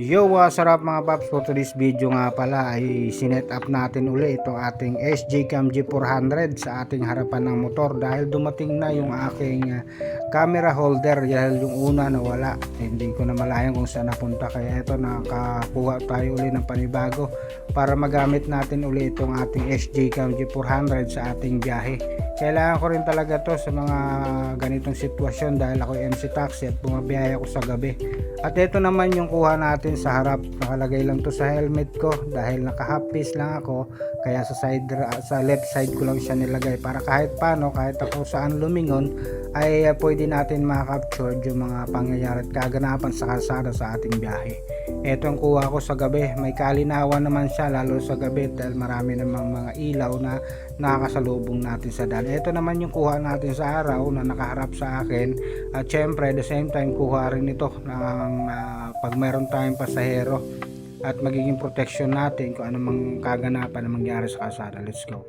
Yo, what's up mga paps? For today's video nga pala ay sinet up natin uli itong ating SJ Cam G400 sa ating harapan ng motor dahil dumating na yung aking uh, camera holder dahil yung una nawala. Hindi ko na malayan kung saan napunta kaya ito nakakuha tayo uli ng panibago para magamit natin uli itong ating SJ Cam G400 sa ating biyahe. Kailangan ko rin talaga to sa mga ganitong sitwasyon dahil ako MC taxi at bumabiyahe ako sa gabi. At ito naman yung kuha natin sa harap. Nakalagay lang to sa helmet ko dahil naka half face lang ako. Kaya sa side sa left side ko lang siya nilagay para kahit paano kahit ako saan lumingon ay uh, pwede natin makapture yung mga pangyayari at kaganapan sa kalsada sa ating biyahe. Ito ang kuha ko sa gabi. May kalinawan naman siya lalo sa gabi dahil marami namang mga ilaw na nakakasalubong natin sa daan. Ito naman yung kuha natin sa araw na nakaharap sa akin. At syempre, the same time, kuha rin ito ng uh, pag mayroon tayong pasahero at magiging protection natin kung anumang kaganapan na mangyari sa kalsada. Let's go.